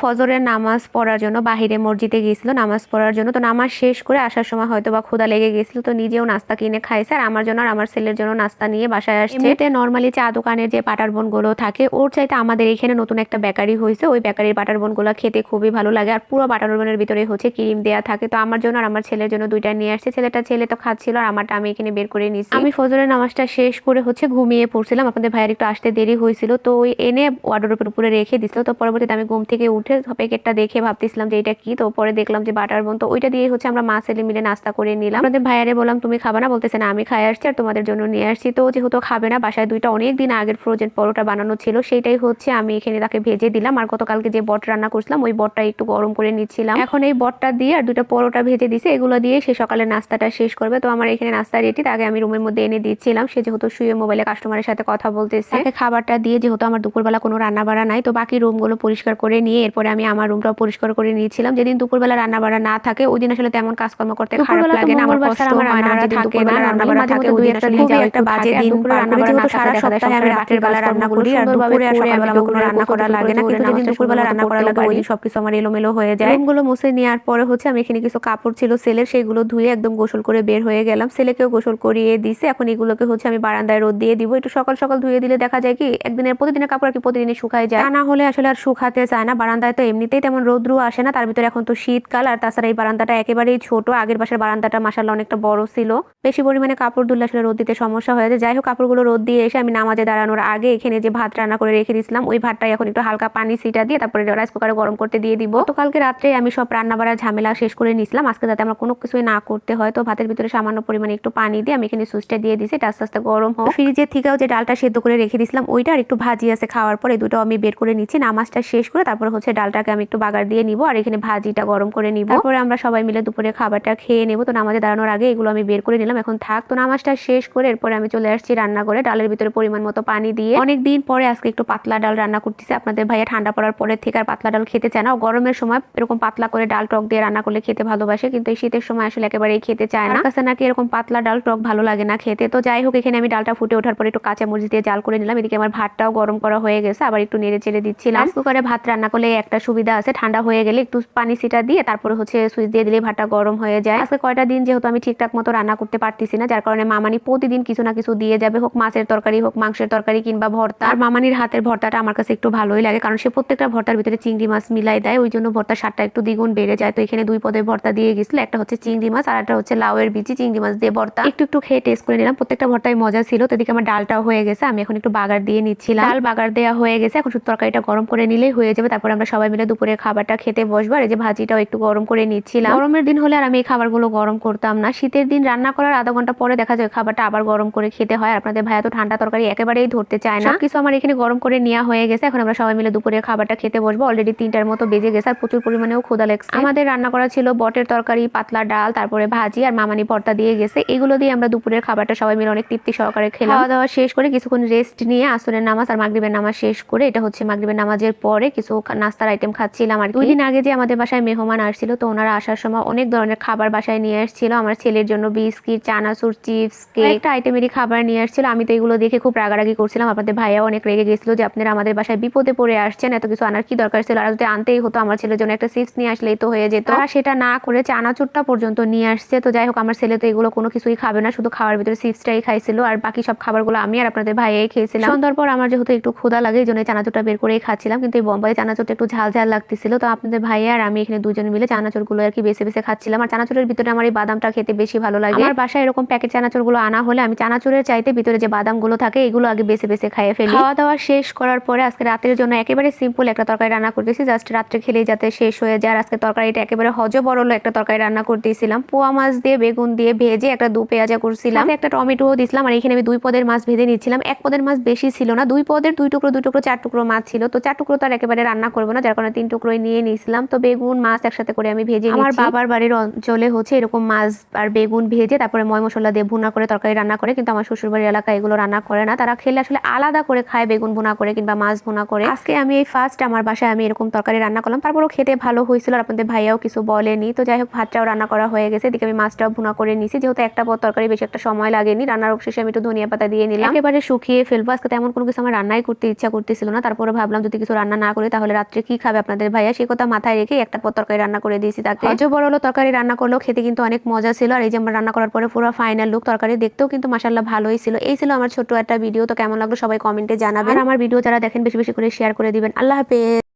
ফজরের নামাজ পড়ার জন্য বাহিরে মসজিদে গিয়েছিল, নামাজ পড়ার জন্য। তো নামাজ শেষ করে আসার সময় হয়তো বা ক্ষুদা লেগে গেছিল তো নিজেও নাস্তা কিনে খাইছে। আর আমার জন্য আর আমার ছেলের জন্য নাস্তা নিয়ে বাসায় আসছে। এমনিতে নর্মালি চা দোকানের যে বাটার বোনগুলো থাকে, ওর চাইতে আমাদের এখানে নতুন একটা বেকারি হয়েছে। ওই বেকারির বাটার বোনগুলো খেতে খুবই ভালো লাগে। আর পুরো বাটার বোনের ভিতরে হচ্ছে ক্রিম দেওয়া থাকে। তো আমার জন্য আর আমার ছেলের জন্য দুইটা নিয়ে আসছে। ছেলেটা ছেলে তো খাচ্ছিল আর আমারটা আমি এখানে বের করে নিয়েছি। আমি ফজরের নামাজটা শেষ করে হচ্ছে ঘুমিয়ে পড়ছিলাম। আপনাদের ভাইয়ের একটু আসতে দেরি হয়েছিল। তো ওই এনে ওয়ার্ডরোপের উপরে রেখে দিছিল। তো পরবর্তীতে আমি ঘুম থেকে উঠে প্যাকেটটা দেখে ভাবতেছিলাম যে এটা কি, তো পরে দেখলাম যে বাটার বোন তো ওইটা দিয়ে হচ্ছে আমরা মা ছেলে মিলে নাস্তা করে নিলাম। আমাদের ভাইয়ারে বললাম, তুমি খাবে না? বলতেছে, না, আমি খাই আসছি আর তোমাদের জন্য নিয়ে আসছি। তো যেহেতু খাবে না, বাসায় দুইটা অনেক দিন আগের ফ্রোজেন পরোটা বানানো ছিল সেটাই হচ্ছে আমি এখানে তাকে ভেজে দিলাম। আর গতকালকে যে বট রান্না করছিলাম, ওই বটটা একটু গরম করে নিচ্ছিলাম। এখন এই বটটা দিয়ে আর দুটো পরোটা ভেজে দিছে, এগুলো দিয়ে সে সকালে নাস্তাটা শেষ করবে। তো আমার এখানে নাস্তা রেডি তাকে আমি রুমের মধ্যে এনে দিচ্ছিলাম। সে যেহেতু শুয়ে মোবাইলে কাস্টমারের সাথে কথা বলতেছে। খাবারটা দিয়ে, যেহেতু আমার দুপুরবেলা কোনো রান্না বাড়া নাই, তো বাকি রুমগুলো পরিষ্কার করে নিয়ে এরপরে আমি আমার রুমটাও পরিষ্কার করে নিয়েছিলাম। যেদিন দুপুরবেলা রান্না বাড়া না থাকে ওই দিন আসলে তেমন কাজকর্ম করতে খারাপ লাগে না আমার কষ্ট হয় না যেদিন দুপুরবেলা রান্না বাড়া থাকে ওই দিন আসলে খুবই একটা বাজে দিন রান্না বাড়া যেহেতু সারা সপ্তাহে আমি রাতের বেলা রান্না করি আর দুপুরে আর সকালবেলা কোনো রান্না করা লাগে না। কিন্তু যেদিন দুপুরবেলা রান্না করা লাগে ওই সবকিছু আমার এলোমেলো হয়ে যায়। রুমগুলো মুছে নেওয়ার পরে হচ্ছে আমি এখানে কিছু কাপড় ছিল সেলের সেগুলো ধুয়ে একদম গোসল করে বের হয়ে গেলাম। ছেলেকেও গোসল করিয়ে দিছে। এখন এগুলোকে হচ্ছে আমি বারান্দায় রোদ দিয়ে দিব। একটু সকাল সকাল ধুয়ে দিলে দেখা যায় কি একদিনের প্রতিদিনের কাপড় আর কি প্রতিদিনই শুকায় যায়। না হলে আসলে আর শুকাতে চায় না। বারান্দায় তো এমনিতেই তেমন রোদ্রু আসে না। তার ভিতরে এখন তো শীতকাল আর তাছাড়া এই বারান্দাটা একেবারেই ছোট। আগের বাসার বারান্দাটা মাসাল্লাহ অনেকটা বড় ছিল। বেশি পরিমাণে কাপড় ধুলে আসলে রোদ দিতে সমস্যা হয়ে যায়। যাই হোক, কাপড়গুলো রোদ দিয়ে এসে আমি নামাজে দাঁড়ানোর আগে এখানে যে ভাত রান্না করে রেখে দিয়েছিলাম, ওই ভাতটাই এখন একটু হালকা পানি সিটা দিয়ে তারপরে রাইস কুকারে গরম করতে দিয়ে দিব। তো কালকে রাত্রে আমি সব রান্না বাড়ার ঝামেলা শেষ করে নিয়েছিলাম। আজকে যাতে আমার কোনো কিছুই না করতে হয়, তো ভাতের ভিতরে সামান্য পরিমাণে একটু পানি দিয়ে আমি এখানে সুইচটা দিয়ে দিয়েছি। এটা আস্তে আস্তে গরম হোক। ফ্রিজের থেকেও যে ডালটা সেদ্ধ করে রেখে দিয়েছিলাম, ওইটা আর একটু ভাজি আছে খাওয়ার পরে দুটো আমি বের করে নিচ্ছি। নামাজটা শেষ করে তারপরে হচ্ছে ডালটাকে আমি একটু বাগার দিয়ে নিব আর এখানে ভাজিটা গরম করে নিব। তারপরে আমরা সবাই মিলে দুপুরে খাবারটা খেয়ে নেব। তো নামাজে দাঁড়ানোর আগে এগুলো আমি বের করে নিলাম এখন থাক। তো নামাজটা শেষ করে এরপরে আমি চলে আসছি রান্না করে ডালের ভিতরে পরিমাণ মতো পানি দিয়ে অনেক দিন পরে আজকে একটু পাতলা ডাল রান্না করতেছি। আপনাদের ভাইয়া ঠান্ডা পড়ার পরে থেকে আর পাতলা ডাল খেতে চায় না। ও গরমের সময় এরকম পাতলা করে ডাল টক দিয়ে রান্না করলে খেতে ভালোবাসে কিন্তু এই শীতের সময় আসলে একেবারেই খেতে চায় না। কাছে নাকি এরকম পাতলা ডাল টক ভালো লাগে না খেতে। তো যাই হোক এখানে আমি ডালটা ফুটে ওঠার পরে একটু কাঁচা মরিচ দিয়ে জাল করে নিলাম। এদিকে আমার ভাতটাও গরম করা হয়ে গেছে আবার একটু নেড়ে চেড়ে দিচ্ছিলাম। কুকারে ভাত রান্না করলে একটা সুবিধা আছে, ঠান্ডা হয়ে গেলে একটু পানি সিটা দিয়ে তারপরে হচ্ছে সুইচ দিয়ে দিলে ভাতটা গরম হয়ে যায়। আজকে কয়টা দিন যেহেতু আমি ঠিকঠাক মতো রান্না করতে পারতেছি না, যার কারণে মামানি প্রতিদিন কিছু না কিছু দিয়ে যাবে, হোক মাছের তরকারি, হোক মাংসের তরকারি কিংবা ভর্তা। আর মামানির হাতের ভর্তাটা আমার কাছে একটু ভালোই লাগে, কারণ সে প্রত্যেকটা ভর্তার ভিতরে চিংড়ি মাছ মিলাই দেয়, ওই জন্য ভর্তার স্বাদটা একটু দ্বিগুণ বেড়ে যায়। তো এখানে দুই পদের ভর্তা দিয়ে গেছিল, একটা হচ্ছে চিংড়ি মাছ আর একটা হচ্ছে লাউয়ের বিচি, চিংড়ি মাছ দিয়ে ভর্তা। একটু একটু খেয়ে টেস্ট করে নিলাম, প্রত্যেকটা ভর্তায় মজা ছিল, তো এদিকে আমার ডালটাও হয়ে গেছে, আমি এখন একটু বাগার দিয়ে নিচ্ছিলাম। ডাল বাগার দেওয়া হয়ে গেছে, এখন শুধু তরকারিটা গরম করে নিলেই হয়ে যাবে, তারপর আমরা সবাই মিলে দুপুরের খাবারটা খেতে বসবো। আর এই যে ভাজিটাও একটু গরম করে নিচ্ছিলাম। গরমের দিন হলে আর আমি এই খাবারগুলো গরম করতাম না। শীতের দিন রান্না করার আধা ঘণ্টা পরে দেখা যায় খাবারটা আবার গরম করে খেতে হয়। আপনাদের ভাইয়া তো ঠান্ডা তরকারি একেবারেই ধরতে চায় না। কিছু আমার এখানে গরম করে নেওয়া হয়ে গেছে। এখন আমরা সবাই মিলে দুপুরে খাবারটা খেতে বসবো। অলরেডি তিনটার মতো বেজে গেছে আর প্রচুর পরিমাণেও ক্ষুদা লেগছে। আমাদের রান্না করা ছিল বটের তরকারি পাতলা ডাল তারপরে ভাজি আর মামানি ভর্তা দিয়ে গেছে। এগুলো দিয়ে আমরা দুপুরের খাবারটা সবাই মিলে অনেক তৃপ্তি সহকারে খেলাম। খাওয়া দাওয়া শেষ করে কিছুক্ষণ রেস্ট নিয়ে আসরের নামাজ আর মাগরিবের নামাজ শেষ করে এটা হচ্ছে মাগরিবের নামাজের পরে কিছু নাস্তার আইটেম খাচ্ছিলাম আর দুই দিন আগে যে আমাদের বাসায় মেহমান আসছিল তো ওনারা আসার সময় অনেক ধরনের খাবার বাসায় নিয়ে আসছিল। আমার ছেলের জন্য বিস্কিট চানাচুর চিপস কেক একটা আইটেমেরই খাবার নিয়ে আসছিল। আমি তো এগুলো দেখে খুব রাগারাগি করছিলাম। আপনাদের ভাইয়া অনেক রেগে গেছিল যে আপনারা আমাদের বাসায় বিপদে পড়ে আসছেন এত কিছু আনার কি দরকার ছিল? আর যদি আনতেই হতো আমার ছেলের জন্য একটা চিপস নিয়ে আসলেই তো হয়ে যেত। আর সেটা না করে চানাচুরটা পর্যন্ত নিয়ে আসছে। তো যাই হোক আমার ছেলে তো এগুলো কোনো কিছুই খাবে না শুধু খাওয়ার ভিতরে চিপসটাই খাইছিল। আর বাকি সব খাবারগুলো আমি আর আপনাদের ভাইয়াই খেয়েছিলাম। সন্ধ্যার পর আমার যেহেতু একটু ক্ষুধা লাগে এই জন্য চানাচুরটা বের করেই খাচ্ছিলাম। কিন্তু এই বোম্বাই চানাচুরটা একটু ঝাল ঝাল লাগতেছিল। তো আপনাদের ভাইয়া আর আমি এখানে দুজন মিলে চানাচুরগুলো আর কি বেছে বেছে খাচ্ছিলাম। আর চানাচুরের ভিতরে আমার এই বাদামটা খেতে বেশি ভালো লাগে। আমার বাসায় এরকম প্যাকেট চানাচুরগুলো আনা হলে আমি চানাচুরের চাইতে ভিতরে যে বাদামগুলো থাকে এগুলো আগে বেছে বেছে খাইয়ে ফেলি। খাওয়া দাওয়া শেষ করার পরে আজকে রাতের জন্য একেবারে সিম্পল একটা তরকারি রান্না করতেছি। জাস্ট রাত্রে খেলেই যাতে শেষ হয়ে যায়। আর আজকে তরকারিটা একেবারে হজ বড়লো একটা তরকারি রান্না করতেছিলাম। পোয়া মাছ দিয়ে বেগুন দিয়ে ভেজে একটা দু পেঁয়াজা করছিলাম। একটা টমেটোও দিছিলাম আর এখানে আমি দুই পদের মাছ ভেজে নিচ্ছিলাম। এক পদের মাছ বেশি ছিল না। দুই পদের দুই টুকরো দুই টুকরো চার টুকরো মাছ ছিল। তো চার টুকরো তো আর একেবারে রান্না করব না। যার কারণে তিন টুকরোই নিয়ে নিয়েছিলাম। তো বেগুন মাছ একসাথে করে আমি ভেজে আমার বাবার বাড়ির অঞ্চলে হচ্ছে এরকম মাছ আর বেগুন ভেজে তারপরে ময় মশলা দিয়ে ভুনা করে তরকারি রান্না করে কিন্তু আমার শ্বশুর বাড়ির এলাকায় এগুলো রান্না করে না। তারা খেলে আসলে আলাদা করে খায় বেগুন ভুনা করে কিংবা মাছ ভুনা করে। আজকে আমি এই ফার্স্ট আমার বাসায় আমি এরকম তরকারি রান্না করলাম। তারপরও খেতে ভালো হয়েছিল আর আপনাদের ভাইয়াও কিছু বলেনি। তো যাই হোক ভাতটাও রান্না করা হয়ে গেছে। এদিকে আমি মাছটাও ভুনা করে নিছি যেহেতু একটা পর তরকারি বেশি একটা সময় লাগেনি রান্নার অবশেষে আমি একটু ধনিয়া পাতা দিয়ে নিলাম। একেবারে শুকিয়ে ফেলব। আজকে তেমন কোনো কিছু আমার রান্নাই করতে ইচ্ছা করতেছিল না। তারপরে ভাবলাম যদি কিছু রান্না না করি তাহলে রাত্রে কি খাবে আপনাদের ভাইয়া? সে কথা মাথায় রেখে একটা পর তরকারি রান্না করে দিয়েছি তাকে। আজও বড় হলো, তরকারি রান্না করল, খেতে কিন্তু অনেক মজা ছিল। আর এই যে আমার রান্না করার পরে পুরো ফাইনাল লুক তরকারি দেখতেও কিন্তু মাসাল্লাহ ভালোই ছিল। এই ছিল আমার ছোট একটা ভিডিও তো কেমন লাগল সবাই কমেন্টে জানাবেন। আমার ভিডিও যারা দেখেন, বেশি বেশি করে শেয়ার করে দিবেন। আল্লাহ হাফেজ।